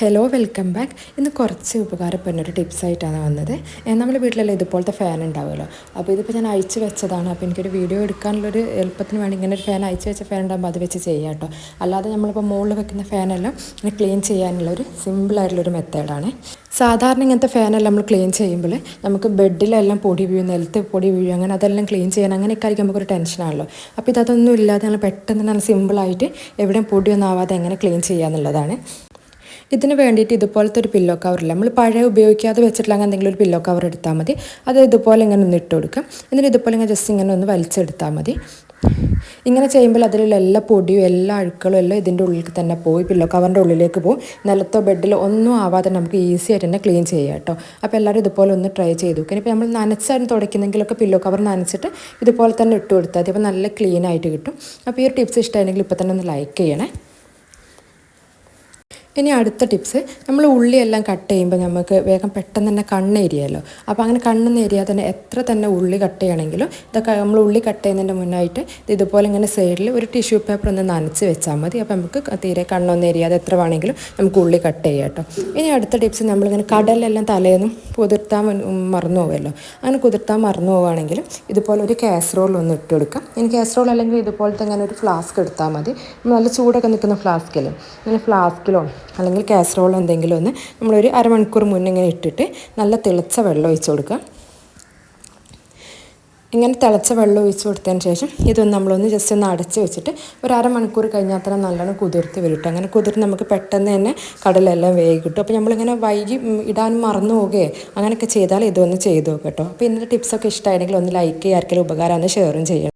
Hello welcome back ഇന്ന് കുറച്ച് ഉപകാരപ്പെടുന്ന ഒരു ടിപ്സായിട്ടാണ് വന്നത്. നമ്മുടെ വീട്ടിലല്ലേ ഇതുപോലത്തെ ഫാൻ ഉണ്ടാവുമല്ലോ അപ്പോൾ ഇതിപ്പോൾ ഞാൻ അയച്ചു വെച്ചതാണ്. അപ്പോൾ എനിക്കൊരു വീഡിയോ എടുക്കാനുള്ളൊരു എളുപ്പത്തിന് വേണ്ടി ഇങ്ങനെ ഒരു ഫാൻ അയച്ചു വെച്ച ഫാൻ ഉണ്ടാകുമ്പോൾ അത് വെച്ച് ചെയ്യാം കേട്ടോ. അല്ലാതെ നമ്മളിപ്പോൾ മുകളിൽ വെക്കുന്ന ഫാനെല്ലാം ഇങ്ങനെ ക്ലീൻ ചെയ്യാനുള്ള ഒരു സിമ്പിളായിട്ടുള്ളൊരു മെത്തേഡാണ് സാധാരണ ഇങ്ങനത്തെ ഫാനെല്ലാം നമ്മൾ ക്ലീൻ ചെയ്യുമ്പോൾ നമുക്ക് ബെഡിലെല്ലാം പൊടി വീഴും നിലത്ത് പൊടി വീഴും അങ്ങനെ അതെല്ലാം ക്ലീൻ ചെയ്യാൻ അങ്ങനെയൊക്കെ ആയിരിക്കും നമുക്കൊരു ടെൻഷനാണല്ലോ അപ്പോൾ ഇതൊന്നും ഇല്ലാതെ നമ്മൾ പെട്ടെന്ന് നല്ല സിമ്പിളായിട്ട് എവിടെയും പൊടിയൊന്നും ആവാതെ എങ്ങനെ ക്ലീൻ ചെയ്യുക എന്നുള്ളതാണ് ഇതിന് വേണ്ടിയിട്ട് ഇതുപോലത്തെ ഒരു പില്ലോ കവറില്ല നമ്മൾ പഴയ ഉപയോഗിക്കാതെ വെച്ചിട്ടുള്ള എന്തെങ്കിലും ഒരു പില്ലോ കവർ എടുത്താൽ മതി. അത് ഇതുപോലെ ഇങ്ങനെ ഒന്ന് ഇട്ട് കൊടുക്കുക എന്നിട്ട് ഇതുപോലെ ഇങ്ങനെ ജസ്റ്റ് ഇങ്ങനെ ഒന്ന് വലിച്ചെടുത്താൽ മതി. ഇങ്ങനെ ചെയ്യുമ്പോൾ അതിലുള്ള എല്ലാ പൊടിയും എല്ലാ അഴുക്കളും എല്ലാം ഇതിന്റെ ഉള്ളിൽ തന്നെ പോയി. പില്ലോ കവറിന്റെ ഉള്ളിലേക്ക് പോകും. നിലത്തോ ബെഡിലോ ഒന്നും ആവാതെ നമുക്ക് ഈസി ആയിട്ട് തന്നെ ക്ലീൻ ചെയ്യാം കേട്ടോ. അപ്പോൾ എല്ലാവരും ഇതുപോലെ ഒന്ന് ട്രൈ ചെയ്ത് നോക്കാം. ഇപ്പോൾ നമ്മൾ നനച്ചാലും തുടയ്ക്കുന്നെങ്കിലൊക്കെ പില്ലോ കവർ നനച്ചിട്ട് ഇതുപോലെ തന്നെ ഇട്ട് കൊടുത്താൽ മതി. അപ്പോൾ നല്ല ക്ലീൻ ആയിട്ട് കിട്ടും. അപ്പോൾ ഈ ഒരു ടിപ്സ് ഇഷ്ടമായിരുന്നെങ്കിൽ ഇപ്പോൾ തന്നെ ഒന്ന് ലൈക്ക് ചെയ്യണേ. ഇനി അടുത്ത ടിപ്സ് നമ്മൾ ഉള്ളിയെല്ലാം കട്ട് ചെയ്യുമ്പോൾ നമുക്ക് വേഗം പെട്ടെന്ന് തന്നെ കണ്ണെരിയല്ലോ അപ്പോൾ അങ്ങനെ കണ്ണെന്ന് എരിയാൽ തന്നെ എത്ര തന്നെ ഉള്ളി കട്ട് ചെയ്യണമെങ്കിലും ഇതൊക്കെ നമ്മൾ ഉള്ളി കട്ട് ചെയ്യുന്നതിന്റെ മുന്നായിട്ട് ഇതുപോലെ ഇങ്ങനെ സൈഡിൽ ഒരു ടിഷ്യൂ പേപ്പർ ഒന്ന് നനച്ച് വെച്ചാൽ മതി. അപ്പോൾ നമുക്ക് തീരെ കണ്ണൊന്നും എരിയാതെ എത്ര വേണമെങ്കിലും നമുക്ക് ഉള്ളി കട്ട് ചെയ്യാം കേട്ടോ. ഇനി അടുത്ത ടിപ്സ് നമ്മളിങ്ങനെ കടലെല്ലാം തലേന്നും കുതിർത്താൻ മറന്നു പോകുമല്ലോ അങ്ങനെ കുതിർത്താൻ മറന്നു പോവുകയാണെങ്കിൽ ഇതുപോലെ ഒരു കാസറോൾ ഒന്ന് ഇട്ട് കൊടുക്കാം. ഇനി കാസറോൾ അല്ലെങ്കിൽ ഇതുപോലത്തെ ഇങ്ങനെ ഒരു ഫ്ലാസ്ക് എടുത്താൽ മതി. നല്ല ചൂടൊക്കെ നിൽക്കുന്ന ഫ്ലാസ്കിൽ ഇങ്ങനെ ഫ്ലാസ്കിലോ അല്ലെങ്കിൽ കാസറോൾ എന്തെങ്കിലും ഒന്ന് നമ്മളൊരു അരമണിക്കൂർ മുന്നേ ഇങ്ങനെ ഇട്ടിട്ട് നല്ല തിളച്ച വെള്ളം ഒഴിച്ച് കൊടുക്കുക. ഇങ്ങനെ തിളച്ച വെള്ളം ഒഴിച്ച് കൊടുത്തതിന് ശേഷം ഇതൊന്ന് നമ്മളൊന്ന് ജസ്റ്റ് ഒന്ന് അടച്ച് വെച്ചിട്ട് ഒരു അരമണിക്കൂർ കഴിഞ്ഞാൽ തന്നെ നല്ലോണം കുതിർത്ത് വരും അങ്ങനെ കുതിർത്ത് നമുക്ക് പെട്ടെന്ന് തന്നെ കടലെല്ലാം വേഗം കിട്ടും അപ്പോൾ നമ്മളിങ്ങനെ വൈകി ഇടാൻ മറന്നു പോകുകയോ അങ്ങനെയൊക്കെ ചെയ്താൽ ഇതൊന്ന് ചെയ്തു നോക്കാം കേട്ടോ. അപ്പോൾ ഇന്നത്തെ ടിപ്സൊക്കെ ഇഷ്ടമായിരുന്നെങ്കിൽ ഒന്ന് ലൈക്ക് ചെയ്യുക ആർക്കെങ്കിലും ഉപകാരമാണ് ഷെയറും ചെയ്യണം.